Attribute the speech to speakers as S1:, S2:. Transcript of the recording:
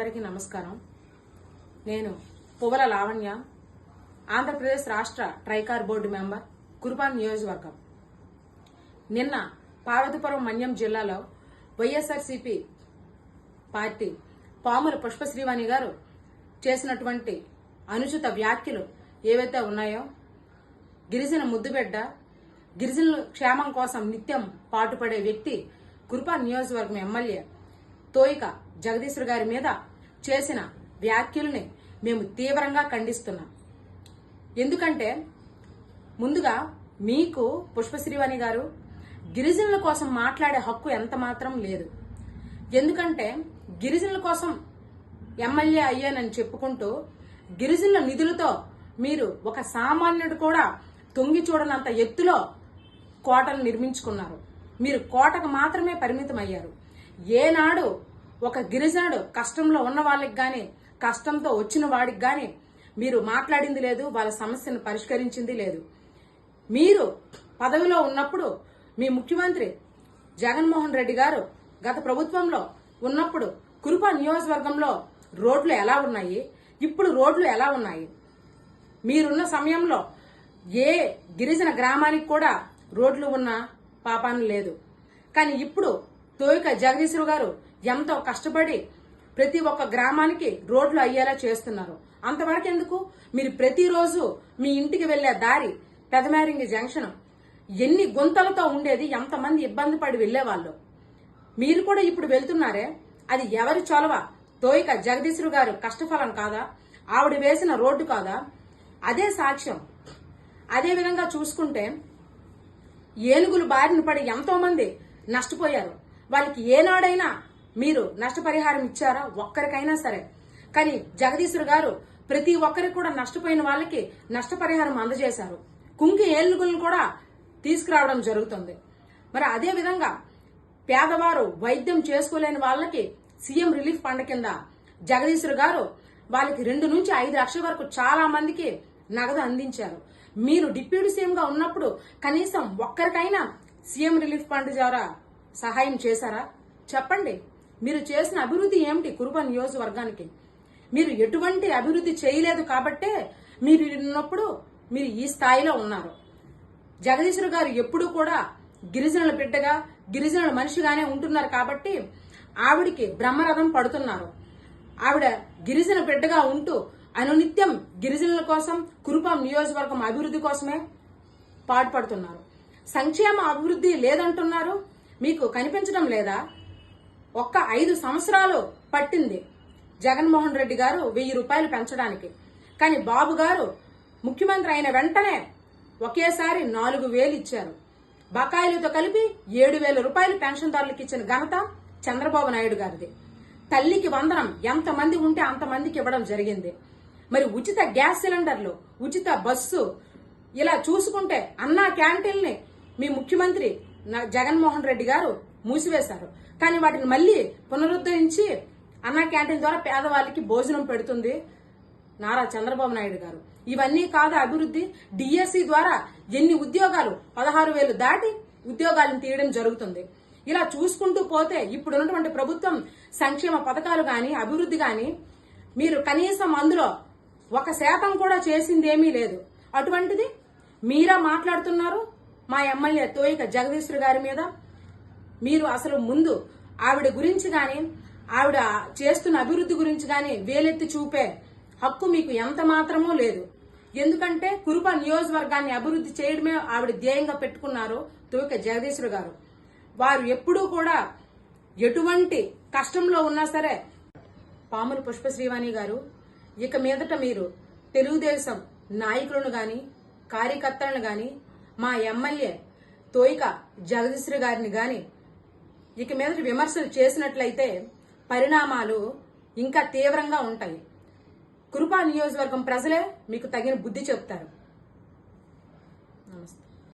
S1: అందరికీ నమస్కారం. నేను పువ్వల లావణ్య ఆంధ్రప్రదేశ్ రాష్ట్ర ట్రైకార్ బోర్డు మెంబర్ కురుపాన్ నియోజకవర్గం. నిన్న పార్వతీపురం మన్యం జిల్లాలో వైఎస్ఆర్సీపీ పార్టీ పాముల పుష్పశ్రీవాణి గారు చేసినటువంటి అనుచిత వ్యాఖ్యలు ఏవైతే ఉన్నాయో గిరిజన ముద్దుబిడ్డ గిరిజనుల క్షేమం కోసం నిత్యం పాటుపడే వ్యక్తి కురుపాన్ నియోజకవర్గం ఎమ్మెల్యే తోయిక జగదీశ్వర్ గారి మీద చేసిన వ్యాఖ్యల్ని మేము తీవ్రంగా ఖండిస్తున్నాం. ఎందుకంటే ముందుగా మీకు పుష్పశ్రీవాణి గారు గిరిజనుల కోసం మాట్లాడే హక్కు ఎంత మాత్రం లేదు. ఎందుకంటే గిరిజనుల కోసం ఎమ్మెల్యే అయ్యానని చెప్పుకుంటూ గిరిజనుల నిధులతో మీరు ఒక సామాన్యుడు కూడా తొంగి చూడనంత ఎత్తులో కోటలు నిర్మించుకున్నారు. మీరు కోటకు మాత్రమే పరిమితం అయ్యారు ఏనాడు ఒక గిరిజనుడు కష్టంలో ఉన్న వాళ్ళకి కానీ కష్టంతో వచ్చిన వాడికి కానీ మీరు మాట్లాడింది లేదు వాళ్ళ సమస్యను పరిష్కరించింది లేదు. మీరు పదవిలో ఉన్నప్పుడు మీ ముఖ్యమంత్రి జగన్మోహన్ రెడ్డి గారు గత ప్రభుత్వంలో ఉన్నప్పుడు కురుప నియోజకవర్గంలో రోడ్లు ఎలా ఉన్నాయి ఇప్పుడు రోడ్లు ఎలా ఉన్నాయి? మీరున్న సమయంలో ఏ గిరిజన గ్రామానికి కూడా రోడ్లు ఉన్న పాపాను లేదు. కానీ ఇప్పుడు తోయిక జగదీశ్వరు గారు ఎంతో కష్టపడి ప్రతి ఒక్క గ్రామానికి రోడ్లు అయ్యేలా చేస్తున్నారు. అంతవరకు ఎందుకు? మీరు ప్రతిరోజు మీ ఇంటికి వెళ్ళే దారి పెదమేరింగి జంక్షన్. ఎన్ని గుంతలతో ఉండేది ఎంతమంది ఇబ్బంది పడి వెళ్ళేవాళ్ళు మీరు కూడా ఇప్పుడు వెళ్తున్నారే? అది ఎవరి చొలవ తోయిక జగదీశ్వరు గారు కష్టఫలం కాదా? ఆవిడ వేసిన రోడ్డు కాదా? అదే సాక్ష్యం. అదే విధంగా చూసుకుంటే ఏనుగులు బారిన పడి ఎంతో మంది నష్టపోయారు. వాళ్ళకి ఏనాడైనా మీరు నష్టపరిహారం ఇచ్చారా? ఒక్కరికైనా సరే. కానీ జగదీశ్వర్ గారు ప్రతి ఒక్కరికి కూడా నష్టపోయిన వాళ్ళకి నష్టపరిహారం అందజేశారు. కుంకి ఏలుగులను కూడా తీసుకురావడం జరుగుతుంది. మరి అదే విధంగా పేదవారు వైద్యం చేసుకోలేని వాళ్ళకి సీఎం రిలీఫ్ ఫండ్ కింద జగదీశ్వర్ గారు వాళ్ళకి రెండు నుంచి ఐదు లక్షల వరకు చాలా మందికి నగదు అందించారు. మీరు డిప్యూటీ సీఎంగా ఉన్నప్పుడు కనీసం ఒక్కరికైనా సీఎం రిలీఫ్ ఫండ్ ద్వారా సహాయం చేశారా? చెప్పండి. మీరు చేసిన అభివృద్ధి ఏమిటి కురుబ నియోజకవర్గానికి? మీరు ఎటువంటి అభివృద్ధి చేయలేదు కాబట్టే మీరు ఉన్నప్పుడు మీరు ఈ స్థాయిలో ఉన్నారు. జగదీశ్వర్ గారు ఎప్పుడూ కూడా గిరిజనుల బిడ్డగా గిరిజనుల మనిషిగానే ఉంటున్నారు కాబట్టి ఆవిడికి బ్రహ్మరథం పడుతున్నారు. ఆవిడ గిరిజన బిడ్డగా ఉంటూ అనునిత్యం గిరిజనుల కోసం కురుపాం నియోజకవర్గం అభివృద్ధి కోసమే పాటుపడుతున్నారు. సంక్షేమ అభివృద్ధి లేదంటున్నారు. మీకు కనిపించడం లేదా? ఒక్క ఐదు సంవత్సరాలు పట్టింది జగన్మోహన్ రెడ్డి గారు వెయ్యి రూపాయలు పెంచడానికి. కానీ బాబు గారు ముఖ్యమంత్రి అయిన వెంటనే ఒకేసారి నాలుగు వేలు ఇచ్చారు. బకాయిలతో కలిపి ఏడు వేల రూపాయలు పెన్షన్దారులకు ఇచ్చిన ఘనత చంద్రబాబు నాయుడు గారిది. తల్లికి వందనం ఎంతమంది ఉంటే అంతమందికి ఇవ్వడం జరిగింది. మరి ఉచిత గ్యాస్ సిలిండర్లు ఉచిత బస్సు ఇలా చూసుకుంటే అన్నా క్యాంటీన్ని మీ ముఖ్యమంత్రి జగన్మోహన్ రెడ్డి గారు మూసివేశారు. కానీ వాటిని మళ్ళీ పునరుద్ధరించి అన్నా క్యాంటీన్ ద్వారా పేదవాళ్ళకి భోజనం పెడుతుంది నారా చంద్రబాబు నాయుడు గారు. ఇవన్నీ కాదు అభివృద్ధి. డిఎస్సి ద్వారా ఎన్ని ఉద్యోగాలు పదహారు వేలు దాటి ఉద్యోగాలను తీయడం జరుగుతుంది. ఇలా చూసుకుంటూ పోతే ఇప్పుడున్నటువంటి ప్రభుత్వం సంక్షేమ పథకాలు కానీ అభివృద్ధి కానీ మీరు కనీసం అందులో ఒక శాతం కూడా చేసిందేమీ లేదు. అటువంటిది మీరా మాట్లాడుతున్నారు? మా ఎమ్మెల్యే తోయిక జగదీశ్వర్ గారి మీద మీరు అసలు ముందు ఆవిడ గురించి కానీ ఆవిడ చేస్తున్న అభివృద్ధి గురించి కానీ వేలెత్తి చూపే హక్కు మీకు ఎంత మాత్రమూ లేదు. ఎందుకంటే కురుప నియోజకవర్గాన్ని అభివృద్ధి చేయడమే ఆవిడ ధ్యేయంగా పెట్టుకున్నారు తోయిక జగదీశ్వర్ గారు. వారు ఎప్పుడూ కూడా ఎటువంటి కష్టంలో ఉన్నా సరే పాముల పుష్పశ్రీవాణి గారు ఇక మీదట మీరు తెలుగుదేశం నాయకులను గాని కార్యకర్తలను గాని మా ఎమ్మెల్యే తోయిక జగదీశ్వరి గారిని గాని ఇక మీద విమర్శలు చేసినట్లయితే పరిణామాలు ఇంకా తీవ్రంగా ఉంటాయి. కృపా నియోజకవర్గం ప్రజలే మీకు తగిన బుద్ధి చెప్తారు నమస్తే.